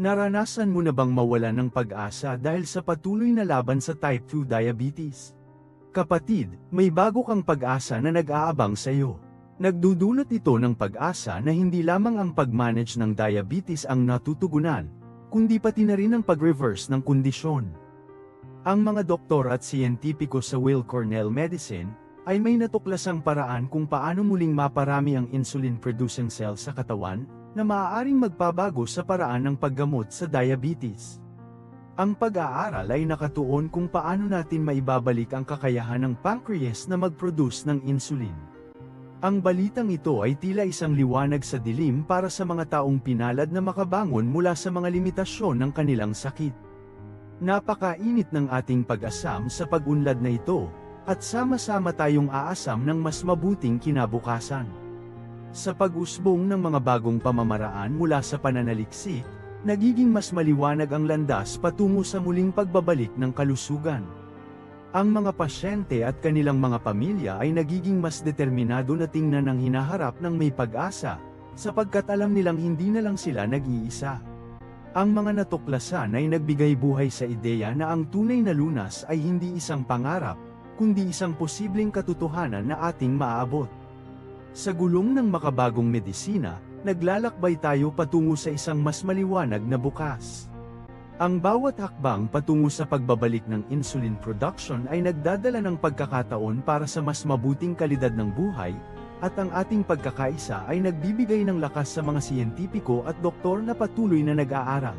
Naranasan mo na bang mawala ng pag-asa dahil sa patuloy na laban sa type 2 diabetes? Kapatid, may bago kang pag-asa na nag-aabang sa iyo. Nagdudulot ito ng pag-asa na hindi lamang ang pag-manage ng diabetes ang natutugunan, kundi pati na rin ang pag-reverse ng kondisyon. Ang mga doktor at siyentipiko sa Weill Cornell Medicine ay may natuklasang paraan kung paano muling maparami ang insulin-producing cells sa katawan na maaaring magpabago sa paraan ng paggamot sa diabetes. Ang pag-aaral ay nakatuon kung paano natin maibabalik ang kakayahan ng pancreas na mag-produce ng insulin. Ang balitang ito ay tila isang liwanag sa dilim para sa mga taong pinalad na makabangon mula sa mga limitasyon ng kanilang sakit. Napakainit ng ating pag-asam sa pag-unlad na ito, at sama-sama tayong aasam ng mas mabuting kinabukasan. Sa pag-usbong ng mga bagong pamamaraan mula sa pananaliksik, nagiging mas maliwanag ang landas patungo sa muling pagbabalik ng kalusugan. Ang mga pasyente at kanilang mga pamilya ay nagiging mas determinado na tingnan ang hinaharap ng may pag-asa, sapagkat alam nilang hindi na lang sila nag-iisa. Ang mga natuklasan ay nagbigay buhay sa ideya na ang tunay na lunas ay hindi isang pangarap, kundi isang posibleng katotohanan na ating maaabot. Sa gulong ng makabagong medisina, naglalakbay tayo patungo sa isang mas maliwanag na bukas. Ang bawat hakbang patungo sa pagbabalik ng insulin production ay nagdadala ng pagkakataon para sa mas mabuting kalidad ng buhay, at ang ating pagkakaisa ay nagbibigay ng lakas sa mga siyentipiko at doktor na patuloy na nag-aaral.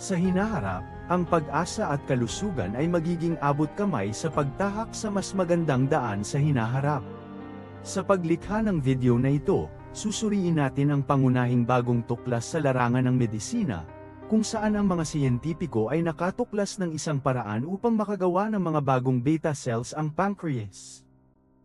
Sa hinaharap, ang pag-asa at kalusugan ay magiging abot kamay sa pagtahak sa mas magandang daan sa hinaharap. Sa paglikha ng video na ito, susuriin natin ang pangunahing bagong tuklas sa larangan ng medisina, kung saan ang mga siyentipiko ay nakatuklas ng isang paraan upang makagawa ng mga bagong beta cells ang pancreas.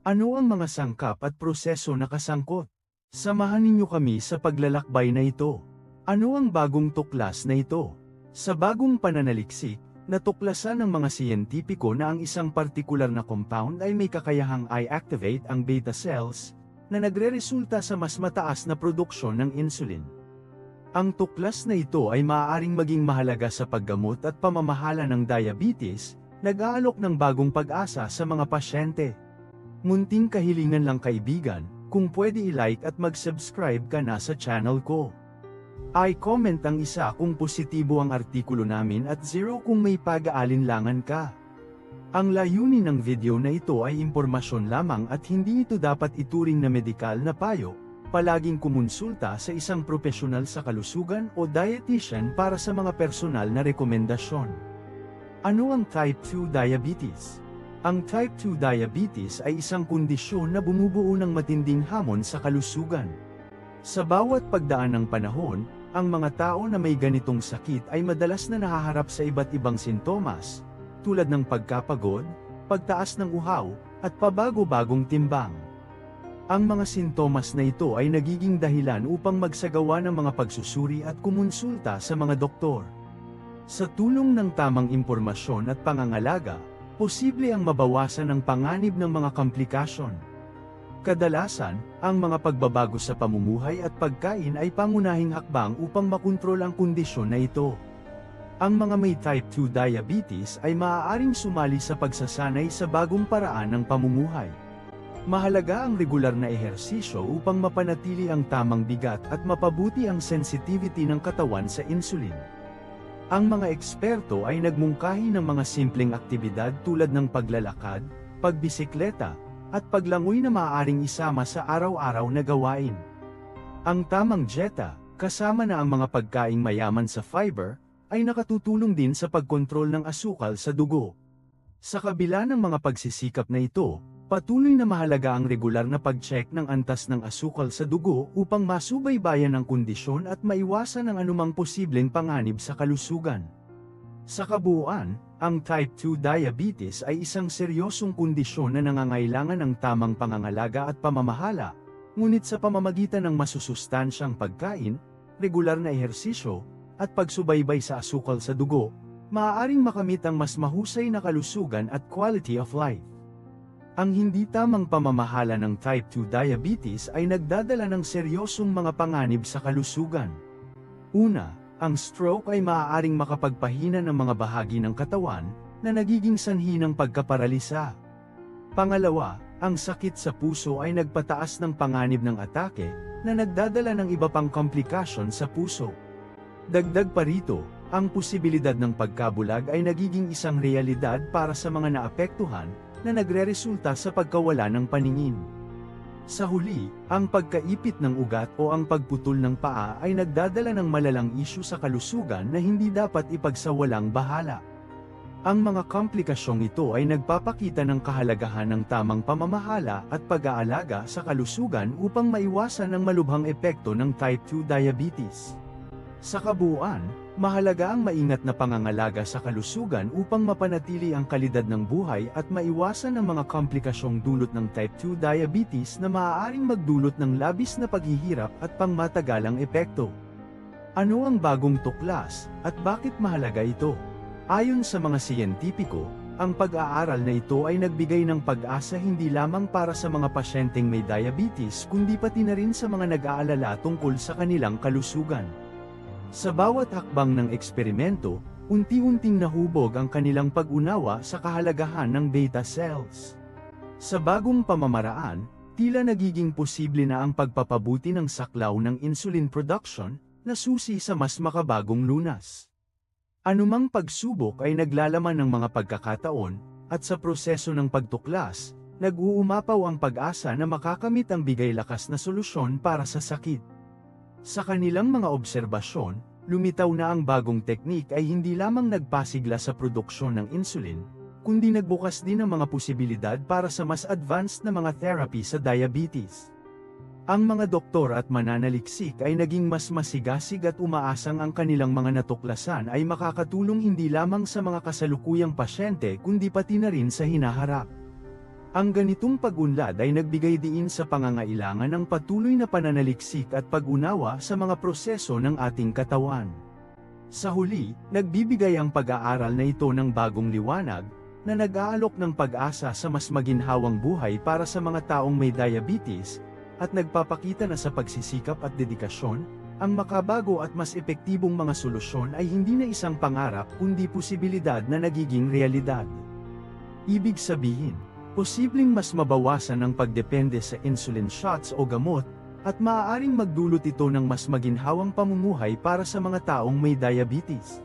Ano ang mga sangkap at proseso na kasangkot? Samahan ninyo kami sa paglalakbay na ito. Ano ang bagong tuklas na ito? Sa bagong pananaliksik, natuklasan ng mga siyentipiko na ang isang partikular na compound ay may kakayahang i-activate ang beta cells, na nagre-resulta sa mas mataas na produksyon ng insulin. Ang tuklas na ito ay maaaring maging mahalaga sa paggamot at pamamahala ng diabetes, nag-aalok ng bagong pag-asa sa mga pasyente. Munting kahilingan lang kaibigan, kung pwede i-like at mag-subscribe ka na sa channel ko. I-comment ang isa kung positibo ang artikulo namin at zero kung may pag-aalinlangan ka. Ang layunin ng video na ito ay impormasyon lamang at hindi ito dapat ituring na medikal na payo, palaging kumonsulta sa isang profesional sa kalusugan o dietitian para sa mga personal na rekomendasyon. Ano ang type 2 diabetes? Ang type 2 diabetes ay isang kondisyon na bumubuo ng matinding hamon sa kalusugan. Sa bawat pagdaan ng panahon, ang mga tao na may ganitong sakit ay madalas na nahaharap sa iba't ibang sintomas, tulad ng pagkapagod, pagtaas ng uhaw, at pabago-bagong timbang. Ang mga sintomas na ito ay nagiging dahilan upang magsagawa ng mga pagsusuri at kumonsulta sa mga doktor. Sa tulong ng tamang impormasyon at pangangalaga, posible ang mabawasan ang panganib ng mga komplikasyon. Kadalasan, ang mga pagbabago sa pamumuhay at pagkain ay pangunahing hakbang upang makontrol ang kondisyon na ito. Ang mga may type 2 diabetes ay maaaring sumali sa pagsasanay sa bagong paraan ng pamumuhay. Mahalaga ang regular na ehersisyo upang mapanatili ang tamang bigat at mapabuti ang sensitivity ng katawan sa insulin. Ang mga eksperto ay nagmungkahi ng mga simpleng aktibidad tulad ng paglalakad, pagbisikleta, at paglangoy na maaaring isama sa araw-araw na gawain. Ang tamang dieta, kasama na ang mga pagkaing mayaman sa fiber, ay nakatutulong din sa pagkontrol ng asukal sa dugo. Sa kabila ng mga pagsisikap na ito, patuloy na mahalaga ang regular na pag-check ng antas ng asukal sa dugo upang masubaybayan ang kondisyon at maiwasan ang anumang posibleng panganib sa kalusugan. Sa kabuuan, ang type 2 diabetes ay isang seryosong kondisyon na nangangailangan ng tamang pangangalaga at pamamahala, ngunit sa pamamagitan ng masusustansyang pagkain, regular na ehersisyo, at pagsubaybay sa asukal sa dugo, maaaring makamit ang mas mahusay na kalusugan at quality of life. Ang hindi tamang pamamahala ng type 2 diabetes ay nagdadala ng seryosong mga panganib sa kalusugan. Una, ang stroke ay maaaring makapagpahina ng mga bahagi ng katawan na nagiging sanhi ng pagkaparalisa. Pangalawa, ang sakit sa puso ay nagpataas ng panganib ng atake na nagdadala ng iba pang komplikasyon sa puso. Dagdag pa rito, ang posibilidad ng pagkabulag ay nagiging isang realidad para sa mga naapektuhan na nagreresulta sa pagkawala ng paningin. Sa huli, ang pagkaipit ng ugat o ang pagputol ng paa ay nagdadala ng malalang isyu sa kalusugan na hindi dapat ipagsawalang bahala. Ang mga komplikasyong ito ay nagpapakita ng kahalagahan ng tamang pamamahala at pag-aalaga sa kalusugan upang maiwasan ang malubhang epekto ng type 2 diabetes. Sa kabuuan, mahalaga ang maingat na pangangalaga sa kalusugan upang mapanatili ang kalidad ng buhay at maiwasan ang mga komplikasyong dulot ng type 2 diabetes na maaaring magdulot ng labis na paghihirap at pangmatagalang epekto. Ano ang bagong tuklas, at bakit mahalaga ito? Ayon sa mga siyentipiko, ang pag-aaral na ito ay nagbigay ng pag-asa hindi lamang para sa mga pasyenteng may diabetes kundi pati na rin sa mga nag-aalala tungkol sa kanilang kalusugan. Sa bawat hakbang ng eksperimento, unti-unting nahubog ang kanilang pag-unawa sa kahalagahan ng beta cells. Sa bagong pamamaraan, tila nagiging posible na ang pagpapabuti ng saklaw ng insulin production na susi sa mas makabagong lunas. Anumang pagsubok ay naglalaman ng mga pagkakataon, at sa proseso ng pagtuklas, nag-uumapaw ang pag-asa na makakamit ang bigay lakas na solusyon para sa sakit. Sa kanilang mga obserbasyon, lumitaw na ang bagong teknik ay hindi lamang nagpasigla sa produksyon ng insulin, kundi nagbukas din ng mga posibilidad para sa mas advanced na mga therapy sa diabetes. Ang mga doktor at mananaliksik ay naging mas masigasig at umaasang ang kanilang mga natuklasan ay makakatulong hindi lamang sa mga kasalukuyang pasyente kundi pati na rin sa hinaharap. Ang ganitong pag-unlad ay nagbigay diin sa pangangailangan ng patuloy na pananaliksik at pag-unawa sa mga proseso ng ating katawan. Sa huli, nagbibigay ang pag-aaral na ito ng bagong liwanag, na nag-aalok ng pag-asa sa mas maginhawang buhay para sa mga taong may diabetes, at nagpapakita na sa pagsisikap at dedikasyon, ang makabago at mas epektibong mga solusyon ay hindi na isang pangarap kundi posibilidad na nagiging realidad. Ibig sabihin, posibleng mas mabawasan ang pagdepende sa insulin shots o gamot, at maaaring magdulot ito ng mas maginhawang pamumuhay para sa mga taong may diabetes.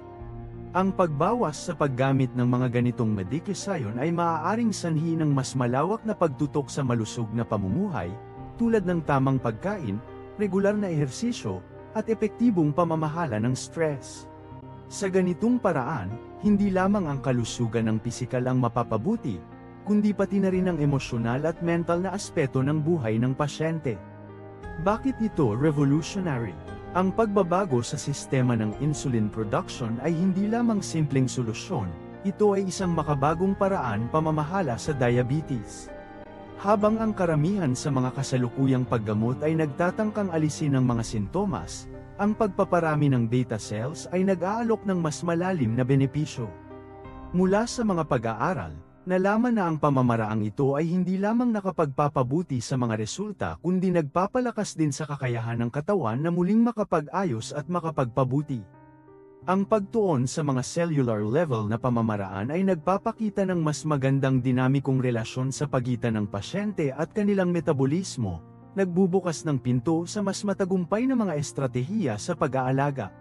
Ang pagbawas sa paggamit ng mga ganitong medikasyon ay maaaring sanhi ng mas malawak na pagtutok sa malusog na pamumuhay, tulad ng tamang pagkain, regular na ehersisyo, at epektibong pamamahala ng stress. Sa ganitong paraan, hindi lamang ang kalusugan ng pisikal ang mapapabuti, kundi pati na rin ang emosyonal at mental na aspeto ng buhay ng pasyente. Bakit ito revolutionary? Ang pagbabago sa sistema ng insulin production ay hindi lamang simpleng solusyon, ito ay isang makabagong paraan pamamahala sa diabetes. Habang ang karamihan sa mga kasalukuyang paggamot ay nagtatangkang alisin ang mga sintomas, ang pagpaparami ng beta cells ay nag-aalok ng mas malalim na benepisyo. Mula sa mga pag-aaral, nalaman na ang pamamaraang ito ay hindi lamang nakapagpapabuti sa mga resulta kundi nagpapalakas din sa kakayahan ng katawan na muling makapag-ayos at makapagpabuti. Ang pagtuon sa mga cellular level na pamamaraan ay nagpapakita ng mas magandang dinamikong relasyon sa pagitan ng pasyente at kanilang metabolismo, nagbubukas ng pinto sa mas matagumpay na mga estratehiya sa pag-aalaga.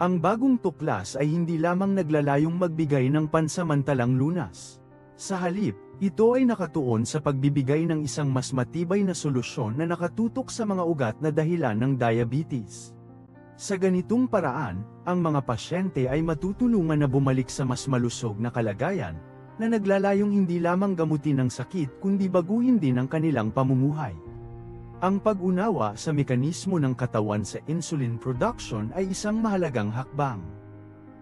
Ang bagong tuklas ay hindi lamang naglalayong magbigay ng pansamantalang lunas. Sa halip, ito ay nakatuon sa pagbibigay ng isang mas matibay na solusyon na nakatutok sa mga ugat na dahilan ng diabetes. Sa ganitong paraan, ang mga pasyente ay matutulungan na bumalik sa mas malusog na kalagayan, na naglalayong hindi lamang gamutin ang sakit kundi baguhin din ang kanilang pamumuhay. Ang pag-unawa sa mekanismo ng katawan sa insulin production ay isang mahalagang hakbang.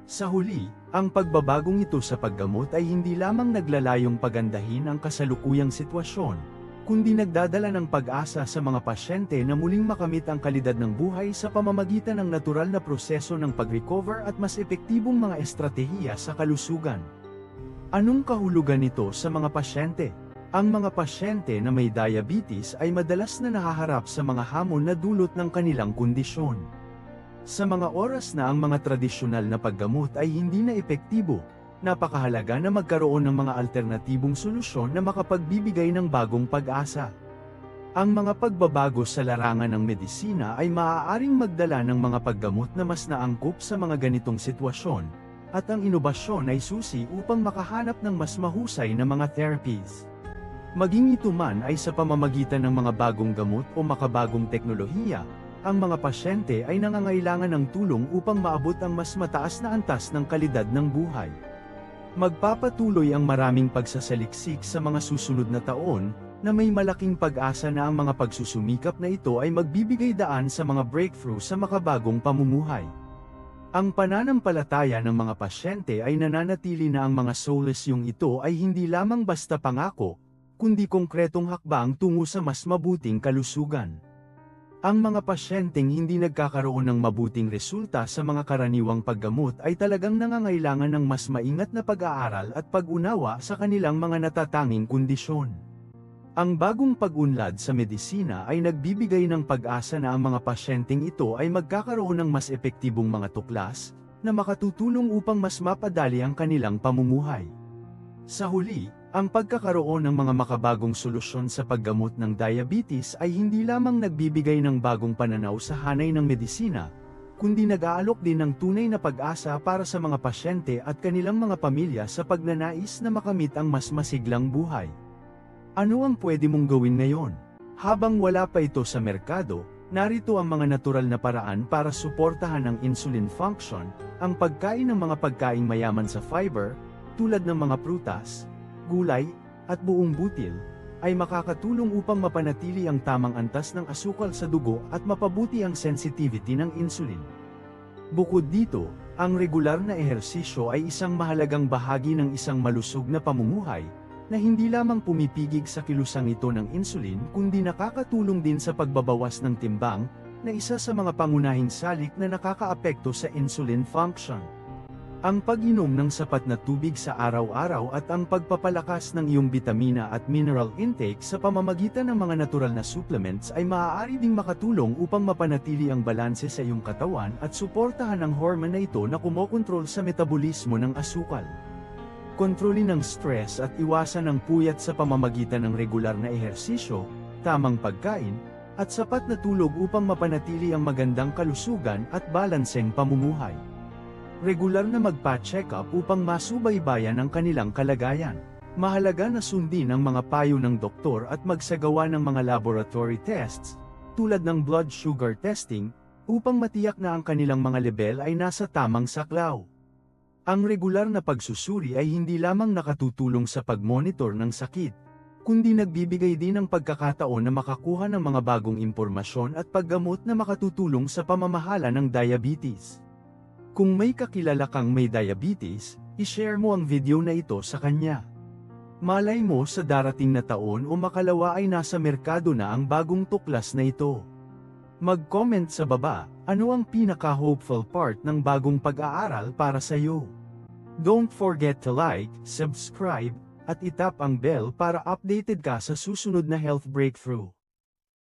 Sa huli, ang pagbabagong ito sa paggamot ay hindi lamang naglalayong pagandahin ang kasalukuyang sitwasyon, kundi nagdadala ng pag-asa sa mga pasyente na muling makamit ang kalidad ng buhay sa pamamagitan ng natural na proseso ng pag-recover at mas epektibong mga estratehiya sa kalusugan. Anong kahulugan nito sa mga pasyente? Ang mga pasyente na may diabetes ay madalas na nahaharap sa mga hamon na dulot ng kanilang kondisyon. Sa mga oras na ang mga tradisyonal na paggamot ay hindi na epektibo, napakahalaga na magkaroon ng mga alternatibong solusyon na makapagbibigay ng bagong pag-asa. Ang mga pagbabago sa larangan ng medisina ay maaaring magdala ng mga paggamot na mas naangkop sa mga ganitong sitwasyon, at ang inobasyon ay susi upang makahanap ng mas mahusay na mga therapies. Maging ito man ay sa pamamagitan ng mga bagong gamot o makabagong teknolohiya, ang mga pasyente ay nangangailangan ng tulong upang maabot ang mas mataas na antas ng kalidad ng buhay. Magpapatuloy ang maraming pagsasaliksik sa mga susunod na taon, na may malaking pag-asa na ang mga pagsusumikap na ito ay magbibigay daan sa mga breakthrough sa makabagong pamumuhay. Ang pananampalataya ng mga pasyente ay nananatili na ang mga solusyong ito ay hindi lamang basta pangako, kundi konkretong hakbang tungo sa mas mabuting kalusugan. Ang mga pasyenteng hindi nagkakaroon ng mabuting resulta sa mga karaniwang paggamot ay talagang nangangailangan ng mas maingat na pag-aaral at pag-unawa sa kanilang mga natatanging kondisyon. Ang bagong pag-unlad sa medisina ay nagbibigay ng pag-asa na ang mga pasyenteng ito ay magkakaroon ng mas epektibong mga tuklas, na makatutulong upang mas mapadali ang kanilang pamumuhay. Sa huli, ang pagkakaroon ng mga makabagong solusyon sa paggamot ng diabetes ay hindi lamang nagbibigay ng bagong pananaw sa hanay ng medisina, kundi nag-aalok din ng tunay na pag-asa para sa mga pasyente at kanilang mga pamilya sa pagnanais na makamit ang mas masiglang buhay. Ano ang pwede mong gawin ngayon? Habang wala pa ito sa merkado, narito ang mga natural na paraan para suportahan ang insulin function, ang pagkain ng mga pagkaing mayaman sa fiber, tulad ng mga prutas, gulay, at buong butil, ay makakatulong upang mapanatili ang tamang antas ng asukal sa dugo at mapabuti ang sensitivity ng insulin. Bukod dito, ang regular na ehersisyo ay isang mahalagang bahagi ng isang malusog na pamumuhay, na hindi lamang pumipigig sa kilusang ito ng insulin kundi nakakatulong din sa pagbabawas ng timbang, na isa sa mga pangunahing salik na nakakaapekto sa insulin function. Ang pag-inom ng sapat na tubig sa araw-araw at ang pagpapalakas ng iyong bitamina at mineral intake sa pamamagitan ng mga natural na supplements ay maaari ding makatulong upang mapanatili ang balanse sa iyong katawan at suportahan ang hormone na ito na kumokontrol sa metabolismo ng asukal kontrolin ang stress at iwasan ang puyat sa pamamagitan ng regular na ehersisyo, tamang pagkain, at sapat na tulog upang mapanatili ang magandang kalusugan at balanseng pamumuhay. Regular na magpa-check up upang masubaybayan ang kanilang kalagayan. Mahalaga na sundin ang mga payo ng doktor at magsagawa ng mga laboratory tests, tulad ng blood sugar testing, upang matiyak na ang kanilang mga level ay nasa tamang saklaw. Ang regular na pagsusuri ay hindi lamang nakatutulong sa pagmonitor ng sakit, kundi nagbibigay din ng pagkakataon na makakuha ng mga bagong impormasyon at paggamot na makatutulong sa pamamahala ng diabetes. Kung may kakilala kang may diabetes, ishare mo ang video na ito sa kanya. Malay mo sa darating na taon o makalawa ay nasa merkado na ang bagong tuklas na ito. Mag-comment sa baba, ano ang pinaka-hopeful part ng bagong pag-aaral para sa iyo? Don't forget to like, subscribe, at itap ang bell para updated ka sa susunod na health breakthrough.